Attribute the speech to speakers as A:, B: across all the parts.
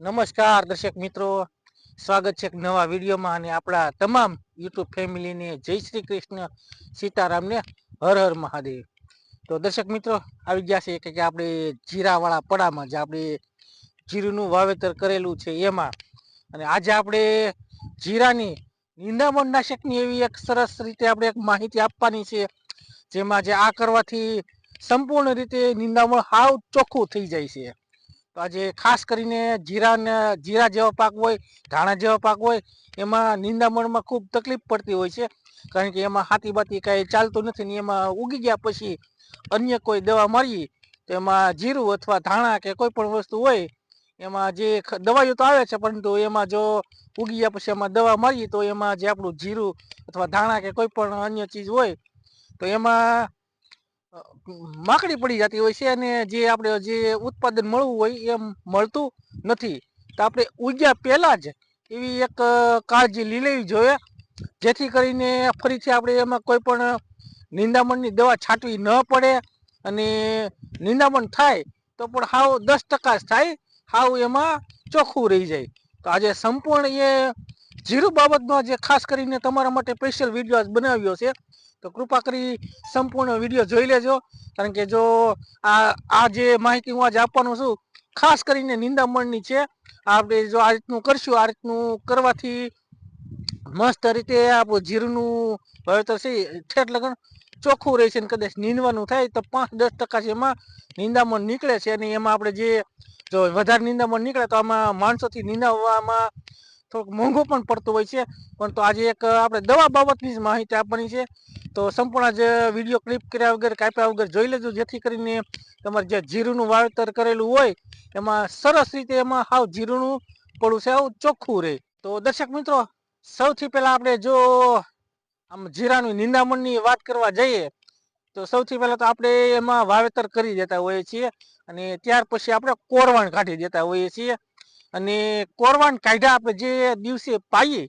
A: નમસ્કાર, દર્શક મિત્રો. સ્વાગત છે નવા વિડીયોમાં અને આપણા તમામ યુટ્યુબ ફેમિલીને જય શ્રી કૃષ્ણ, સીતારામને હર હર મહાદેવ. તો દર્શક મિત્રો, આવી ગયા છે કે આપણે જીરાવાળા પડામાં જે આપણે જીરુંનું વાવેતર કરેલું છે એમાં. અને આજે આપણે જીરાની નિંદામણ નાશકની એવી એક સરસ રીતે આપણે એક માહિતી આપવાની છે, જેમાં જે આ કરવાથી સંપૂર્ણ રીતે નિંદામણ હાવ ચોખ્ખું થઈ જાય છે. આજે ખાસ કરીને જીરા જીરા જેવો પાક હોય, ધાણા જેવો પાક હોય, એમાં નિંદામણમાં ખૂબ તકલીફ પડતી હોય છે. કારણ કે એમાં હાથી બાતી કાંઈ ચાલતું નથી ને એમાં ઉગી ગયા પછી અન્ય કોઈ દવા મળી તો એમાં જીરું અથવા ધાણા કે કોઈ પણ વસ્તુ હોય, એમાં જે દવાઈઓ તો આવે છે પરંતુ એમાં જો ઉગી ગયા પછી એમાં દવા મારીએ તો એમાં જે આપણું જીરું અથવા ધાણા કે કોઈ પણ અન્ય ચીજ હોય તો એમાં માકડી પડી જતી હોય છે અને જે આપણે જે ઉત્પાદન મળવું હોય એમ મળતું નથી. તો આપણે ઉગ્યા પહેલાં જ એવી એક કાળજી લઈ લેવી જોઈએ. જેથી કરીને ફરીથી આપણે એમાં કોઈ પણ નિંદામણની દવા છાંટવી ન પડે અને નિંદામણ થાય તો પણ હાવ દસ ટકા થાય, હાવ એમાં ચોખ્ખું રહી જાય. તો આજે સંપૂર્ણ એ જીરું બાબતનો જે ખાસ કરીને તમારા માટે સ્પેશિયલ વીડિયો બનાવ્યો છે. તો કૃપા કરી સંપૂર્ણ વીડિયો જોઈ લેજો. કારણ કે જો આ આ જે માહિતી હું આજે આપવાનું છું, ખાસ કરીને નિંદામણની છે. આપણે જો આ રીતનું કરશું, આ રીતનું કરવાથી મસ્ત રીતે આપણું જીરુનું વાવેતર છે ઠેઠ લગન ચોખ્ખું રહે છે અને કદાચ નીંદવાનું થાય તો પાંચ દસ ટકા છે એમાં નિંદામણ નીકળે છે. અને એમાં આપણે જે, જો વધારે નિંદામણ નીકળે તો આમાં માણસોથી નિંદાવવામાં થોડુંક મોંઘું પણ પડતું હોય છે. પણ તો આજે એક આપણે દવા બાબતની જ માહિતી આપવાની છે. તો સંપૂર્ણ જ વીડિયો ક્લિપ કર્યા વગર, કાપ્યા વગર જોઈ લેજો. જેથી કરીને તમારે જે જીરુંનું વાવેતર કરેલું હોય, એમાં સરસ રીતે એમાં હાવ જીરુંનું પડું છે આવું ચોખ્ખું રહે તો દર્શક મિત્રો, સૌથી પહેલા આપણે જો આમ જીરાનું નિંદામણની વાત કરવા જઈએ, તો સૌથી પહેલા તો આપણે એમાં વાવેતર કરી દેતા હોઈએ છીએ અને ત્યાર પછી આપણે કોરવાણ કાઢી દેતા હોઈએ છીએ. અને કોરવાણ કાઢ્યા આપણે જે દિવસે પાઈએ,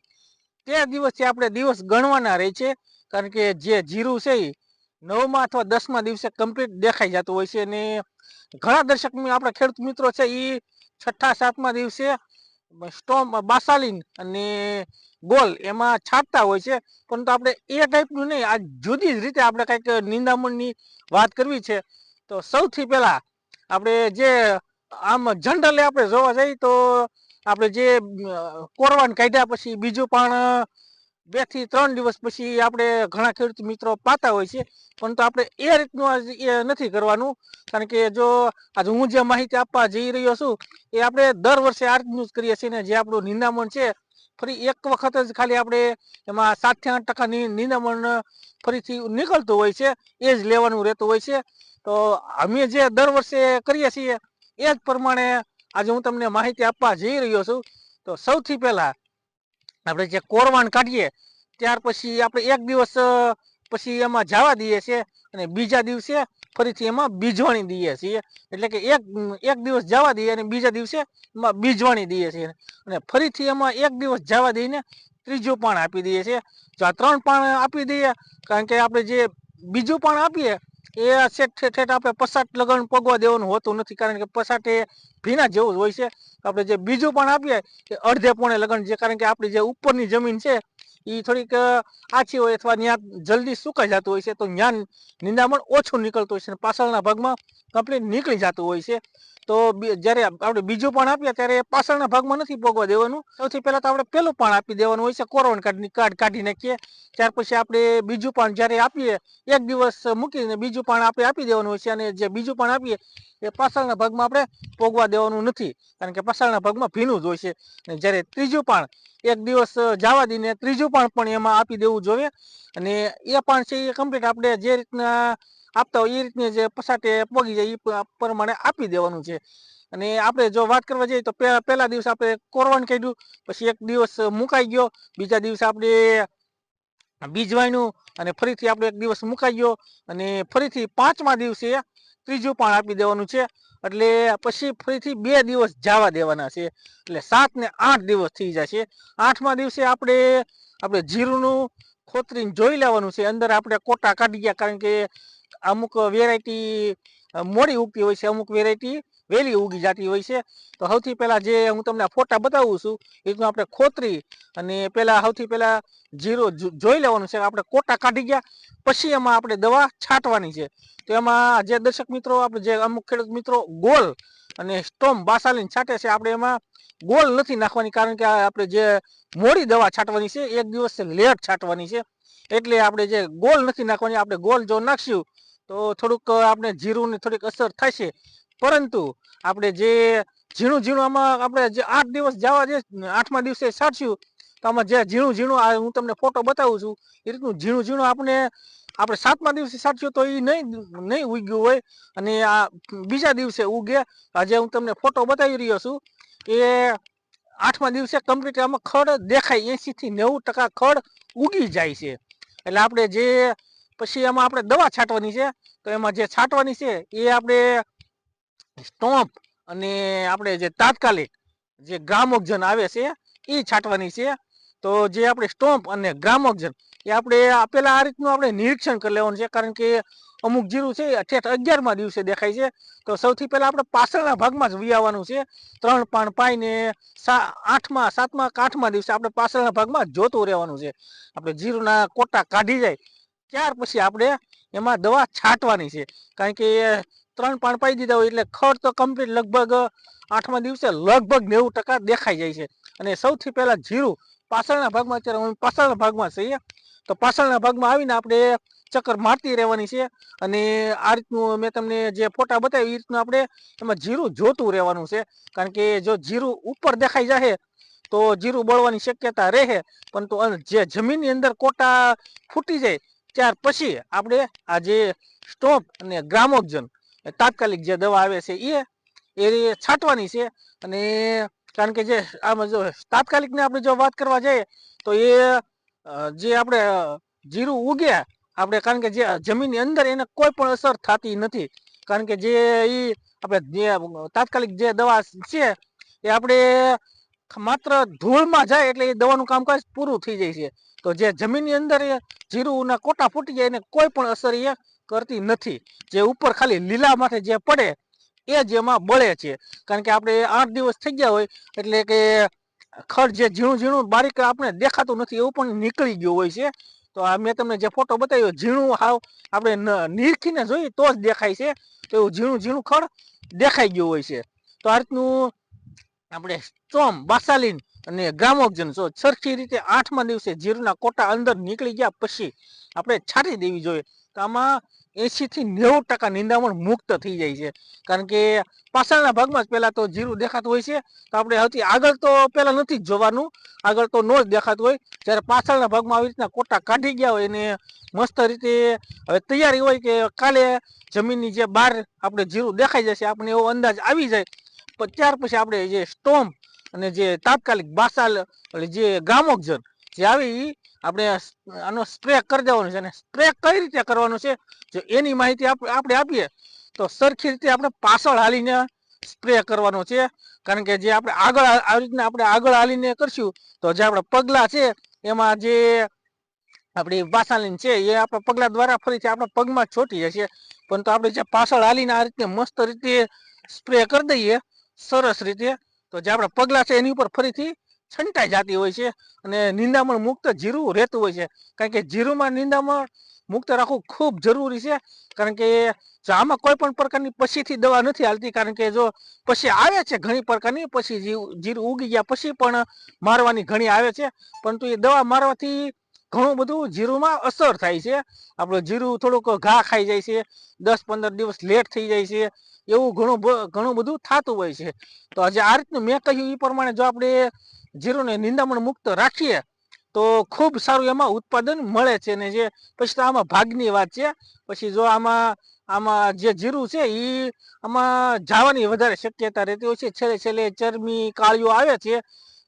A: તે દિવસથી આપણે દિવસ ગણવાના રહે છે. કારણ કે જે જીરું છે એ નવમા અથવા દસમા દિવસે કમ્પ્લીટ દેખાઈ જતું હોય છે અને ઘણા દર્શક આપણા ખેડૂત મિત્રો છે એ છઠ્ઠા, સાતમા દિવસે સ્ટોમ, બાસાલીન અને ગોલ એમાં છાંટતા હોય છે. પરંતુ આપણે એ ટાઈપનું નહીં, આ જુદી જ રીતે આપણે કંઈક નિંદામણની વાત કરવી છે. તો સૌથી પહેલાં આપણે જે આમ જનરલી આપણે જોવા જઈએ તો આપણે જે કોરવાન કાઢ્યા પછી બીજું પણ બેથી ત્રણ દિવસ પછી આપણે ઘણા ખેડૂત મિત્રો પાતા હોય છે, પરંતુ આપણે એ રીતનું એ નથી કરવાનું. કારણ કે જો આજે હું જે માહિતી આપવા જઈ રહ્યો છું, એ આપણે દર વર્ષે આ રીતનું જ કરીએ છીએ ને જે આપણું નિંદામણ છે, ફરી એક વખત જ ખાલી આપણે એમાં સાતથી આઠ ટકા ની- નિંદામણ ફરીથી નીકળતું હોય છે, એ જ લેવાનું રહેતું હોય છે. તો અમે જે દર વર્ષે કરીએ છીએ, એ જ પ્રમાણે આજે હું તમને માહિતી આપવા જઈ રહ્યો છું. તો સૌથી પહેલા આપણે જે કોરવાણ કાઢીએ, ત્યાર પછી આપણે એક દિવસ પછી એમાં જવા દઈએ છીએ અને બીજા દિવસે ફરીથી એમાં બીજવાણી દઈએ છીએ. એટલે કે એક એક દિવસ જવા દઈએ અને બીજા દિવસે એમાં બીજવાણી દઈએ છીએ. અને ફરીથી એમાં એક દિવસ જવા દઈને ત્રીજું પાણ આપી દઈએ છીએ. જો આ ત્રણ પાણ આપી દઈએ, કારણ કે આપણે જે બીજું પાણ આપીએ એ છેટ ઠેઠ આપણે પસાટ લગન પગવા દેવાનું હોતું નથી, કારણ કે પસાટ એ ભીના જેવું હોય છે. આપણે જે બીજું પણ આપીએ એ અડધે પોણે લગન જે, કારણ કે આપણી જે ઉપરની જમીન છે એ થોડીક આછી હોય અથવા ત્યાં જલ્દી સુકાઈ જતું હોય છે, તો જ્ઞાન નિંદામણ ઓછું નીકળતું હોય છે પાછળના ભાગમાં કમ્પ્લીટ નીકળી જતું હોય છે. તો જ્યારે આપણે બીજું પણ આપીએ, ત્યારે પાછળના ભાગમાં નથી પોગવા દેવાનું. સૌથી પહેલા તો આપણે પેલું પણ આપી દેવાનું હોય છે, કોરોન કાર્ડની કાઢ- કાઢી નાખીએ ત્યાર પછી આપણે બીજું પણ જ્યારે આપીએ, એક દિવસ મૂકીને બીજું પણ આપણે આપી દેવાનું હોય છે, અને જે બીજું પણ આપીએ, એ પાછળના ભાગમાં આપણે પોગવા દેવાનું નથી, કારણ કે પાછળના ભાગમાં ભીનું જ હોય છે. જ્યારે ત્રીજું પણ, એક દિવસ જવા દઈને ત્રીજું પણ પણ એમાં આપી દેવું જોઈએ, અને એ પણ છે, એ કમ્પ્લીટ આપણે જે રીતના આપતા હોય એ રીતની જે પસાટે પોગી જાય એ પ્રમાણે આપી દેવાનું છે. અને આપણે જો વાત કરવા જઈએ તો પહેલા દિવસે આપણે કોરવાન કાઢ્યું, પછી એક દિવસ મુકાઈ ગયો, બીજા દિવસે આપણે બીજવાયનું અને ફરીથી આપણે એક દિવસ મુકાઈ ગયો, અને ફરીથી પાંચમા દિવસે ત્રીજું પણ આપી દેવાનું છે. એટલે પછી ફરીથી બે દિવસ જવા દેવાના છે. એટલે સાત ને આઠ દિવસ થઈ જશે આઠમા દિવસે આપણે આપણે જીરુંનું ખોતરીને જોઈ લેવાનું છે. અંદર આપણે કોટા કાઢી ગયા કારણ કે અમુક વેરાયટી મોડી ઉગતી હોય છે, અમુક વેરાયટી વહેલી ઉગી જતી હોય છે. તો સૌથી પહેલાં જે હું તમને ફોટા બતાવું છું એ રીતનું આપણે ખોતરી અને પહેલાં સૌથી પહેલાં જીરો જોઈ લેવાનું છે આપણે કોટા કાઢી ગયા, પછી એમાં આપણે દવા છાંટવાની છે. તો એમાં જે દર્શક મિત્રો, આપણે જે અમુક ખેડૂત મિત્રો ગોલ અને સ્ટોમ બાસાલીન છાંટે છે, આપણે એમાં ગોલ નથી નાખવાની કારણ કે આપણે જે મોડી દવા છાંટવાની છે, એક દિવસ લેટ છાંટવાની છે. એટલે આપણે જે ગોલ નથી નાખવાની, આપણે ગોલ જો નાખશું તો થોડુંક આપણે જીરુંની થોડીક અસર થશે. પરંતુ આપણે જે ઝીણું ઝીણું આમાં આપણે જે આઠ દિવસ જવા જે આઠમા દિવસે છાંટશું તો આમાં જે ઝીણું ઝીણું આ હું તમને ફોટો બતાવું છું, એ રીતનું ઝીણું ઝીણું આપણે આપણે સાતમા દિવસે છાંટશું તો એ નહીં નહીં ઉગ્યું હોય, અને આ બીજા દિવસે ઉગે. આજે હું તમને ફોટો બતાવી રહ્યો છું, એ આઠમા દિવસે કમ્પ્લીટ આમાં ખડ દેખાય, એંશીથી નેવું ટકા ખડ ઉગી જાય છે. એટલે આપણે જે પછી એમાં આપણે દવા છાંટવાની છે. તો એમાં જે છાંટવાની છે, એ આપણે સ્ટોમ્પ અને આપણે જે તાત્કાલિક જે ગ્રામોક્જન આવે છે એ છાંટવાની છે. તો જે આપણે સ્ટોમ્પ અને ગ્રામોક્જન એ આપણે આપેલા આ રીતનું આપણે નિરીક્ષણ કરી લેવાનું છે. કારણ કે અમુક જીરું છે, એ ઠેઠ અગિયારમાં દિવસે દેખાય છે. તો સૌથી પહેલાં આપણે પાછળના ભાગમાં જ વિયાવાનું છે. ત્રણ પાણ પાઈને સા આઠમા, સાતમા કે આઠમા દિવસે આપણે પાછળના ભાગમાં જોતું રહેવાનું છે. આપણે જીરુંના કોટા કાઢી જાય ત્યાર પછી આપણે એમાં દવા છાંટવાની છે. કારણ કે ત્રણ પાણ પાઈ દીધા હોય એટલે ખડ તો કમ્પ્લીટ લગભગ આઠમા દિવસે લગભગ નેવું ટકા દેખાઈ જાય છે. અને સૌથી પહેલાં જીરું પાછળના ભાગમાં અત્યારે હું પાછળના ભાગમાં છીએ. તો પાછળના ભાગમાં આવીને આપણે ચક્કર મારતી રહેવાની છે. અને આ રીતનું મેં તમને જે ફોટા બતાવ્યા એ રીતનું આપણે એમાં જીરું જોતું રહેવાનું છે. કારણ કે જો જીરું ઉપર દેખાઈ જાય તો જીરું બળવાની શક્યતા રહે. પરંતુ જે જમીનની અંદર કોટા ફૂટી જાય ત્યાર પછી આપણે આ જે સ્ટોપ અને ગ્રામોક્જન તાત્કાલિક જે દવા આવે છે એ એ છાંટવાની છે. અને કારણ કે જે આમાં જો તાત્કાલિકની આપણે જો વાત કરવા જઈએ, તો એ જે આપણે જીરું ઉગે આપણે કારણ કે જે જમીનની અંદર એને કોઈ પણ અસર થતી નથી. કારણ કે જે એ આપણે તાત્કાલિક જે દવા છે, એ આપણે માત્ર ધૂળમાં જાય એટલે એ દવાનું કામકાજ પૂરું થઈ જાય છે. તો જે જમીનની અંદર જીરુંના કોટા ફૂટી જાય એને કોઈ પણ અસર એ કરતી નથી. જે ઉપર ખાલી લીલા માથે જે પડે એ જ એમાં બળે છે. કારણ કે આપણે આઠ દિવસ થઈ ગયા હોય એટલે કે ખડ જે ઝીણું ઝીણું બારીક આપણે દેખાતું નથી એવું પણ નીકળી ગયું હોય છે. તો આ મેં તમને જે ફોટો બતાવ્યો ઝીણું હાવ આપણે નીરખીને જોઈએ તો જ દેખાય છે તો એવું ઝીણું ઝીણું ખડ દેખાઈ ગયું હોય છે. તો આ રીતનું આપણે સ્ટોમ બાસાલીન અને ગ્રામોક્જન જો સરખી રીતે આઠમા દિવસે જીરુના કોટા અંદર નીકળી ગયા પછી આપણે છાંટી દેવી જોઈએ. તો આમાં એંશીથી નેવું ટકા નિંદામણ મુક્ત થઈ જાય છે. કારણ કે પાછળના ભાગમાં જ પહેલાં તો જીરું દેખાતું હોય છે. તો આપણે સૌથી આગળ તો પહેલાં નથી જોવાનું. આગળ તો નો જ દેખાતું હોય. જ્યારે પાછળના ભાગમાં આવી રીતના કોટા કાઢી ગયા હોય એને મસ્ત રીતે હવે તૈયારી હોય કે કાલે જમીનની જે બહાર આપણે જીરું દેખાઈ જશે આપણે એવો અંદાજ આવી જાય. પણ ત્યાર પછી આપણે જે સ્ટોમ્પ અને જે તાત્કાલિક બાસાલ જે ગામોકજન જે આવી, આપણે આનો સ્પ્રે કરી દેવાનો છે. અને સ્પ્રે કઈ રીતે કરવાનો છે? જો એની માહિતી આપ- આપણે આપીએ, તો સરખી રીતે આપણે પાછળ હાલીને સ્પ્રે કરવાનો છે. કારણ કે જે આપણે આગળ આવી રીતના આપણે આગળ હાલીને કરશું, તો જે આપણા પગલાં છે, એમાં જે આપણી બાસાલીન છે, એ આપણા પગલા દ્વારા ફરીથી આપણા પગમાં છોટી જશે. પરંતુ આપણે જે પાછળ હાલીને આ રીતે મસ્ત રીતે સ્પ્રે કરી દઈએ, સરસ રીતે તો જે આપણા પગલા છે એની ઉપર ફરીથી છંટાઈ જતી હોય છે અને નિંદામણ મુક્ત જીરું રહેતું હોય છે. કારણ કે જીરુંમાં નિંદામણ મુક્ત રાખવું ખૂબ જરૂરી છે. કારણ કે જો આમાં કોઈ પણ પ્રકારની પછીથી દવા નથી હાલતી, કારણ કે જો પછી આવે છે ઘણી પ્રકારની, પછી જીરું ઉગી ગયા પછી પણ મારવાની ઘણી આવે છે. પરંતુ એ દવા મારવાથી ઘણું બધું જીરુંમાં અસર થાય છે. આપણું જીરું થોડુંક ઘા ખાઈ જાય છે. દસ પંદર દિવસ લેટ થઈ જાય છે. એવું ઘણું ઘણું બધું થતું હોય છે. તો આજે આ રીતનું મેં કહ્યું એ પ્રમાણે જો આપણે જીરુંને નિંદામણ મુક્ત રાખીએ, તો ખૂબ સારું એમાં ઉત્પાદન મળે છે. ને જે, પછી તો આમાં ભાગની વાત છે. પછી જો આમાં આમાં જે જીરું છે એ આમાં જવાની વધારે શક્યતા રહેતી હોય છે. છેલ્લે છેલ્લે ચરમી કાળીઓ આવે છે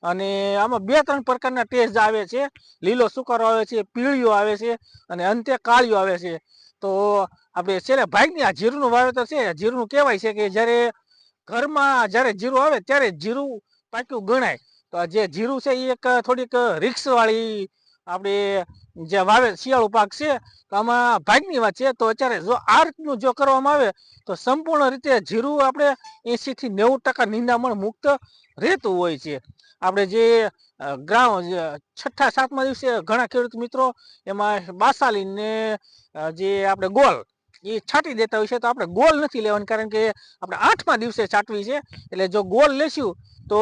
A: અને આમાં બે, ત્રણ પ્રકારના ટેસ્ટ આવે છે. લીલો સુકારો આવે છે, પીળીઓ આવે છે અને અંતે કાળીઓ આવે છે. તો આપણે છેલ્લે ભાઈની આ જીરુનું વાવેતર છે જીરુનું કહેવાય છે કે જ્યારે ઘરમાં જ્યારે જીરું આવે ત્યારે જીરું પાક્યું ગણાય. તો જે જીરું છે એ એક થોડીક રિક્સ વાળી આપણે જે વાવે શિયાળુ પાક છે, તો આમાં ભાગની વાત છે, તો અત્યારે જો આ રીતનું જો કરવામાં આવે, તો સંપૂર્ણ રીતે જીરું આપણે એંશીથી નેવું ટકા નિંદામણ મુક્ત રહેતું હોય છે. આપણે જે ગ્રામ છઠ્ઠા, સાતમા દિવસે ઘણા ખેડૂત મિત્રો એમાં બાસાલીન જે આપણે ગોલ એ છાંટી દેતા હોય છે, તો આપણે ગોલ નથી લેવાની કારણ કે આપણે આઠમા દિવસે છાંટવી છે, એટલે જો ગોલ લેશું, તો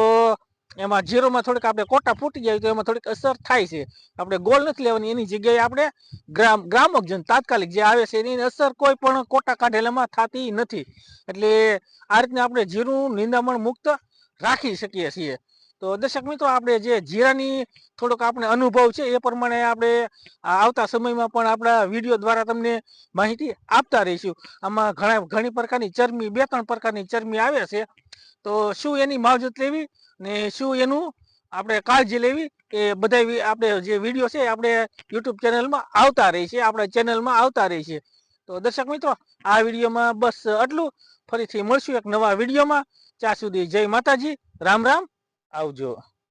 A: એમાં જીરોમાં થોડીક આપણે કોટા ફૂટી જાય તો એમાં થોડીક અસર થાય છે. આપણે ગોળ નથી લેવાની, એની જગ્યાએ આપણે ગ્રામ, ગ્રામોજન તાત્કાલિક જે આવે છે એની અસર કોઈ પણ કોટા કાઢેલામાં થતી નથી. એટલે આ રીતના આપણે જીરું, નિંદામણ મુક્ત રાખી શકીએ છીએ. તો દર્શક મિત્રો, આપણે જે જીરાની થોડોક આપણે અનુભવ છે, એ પ્રમાણે આપણે આવતા સમયમાં પણ આપણા વીડિયો દ્વારા તમને માહિતી આપતા રહીશું. આમાં ઘણા, ઘણી પ્રકારની ચરમી બે, ત્રણ પ્રકારની ચરમી આવે છે. તો શું એની માવજત લેવી ને શું એનું આપણે કાળજી લેવી એ બધા આપણે જે વીડિયો છે આપણે યુટ્યુબ ચેનલમાં આવતા રહી છે આપણા ચેનલમાં આવતા રહી છે તો દર્શક મિત્રો, આ વિડીયોમાં બસ આટલું. ફરીથી મળશું એક નવા વિડીયોમાં. ત્યાં સુધી જય માતાજી. રામ રામ. આવજો.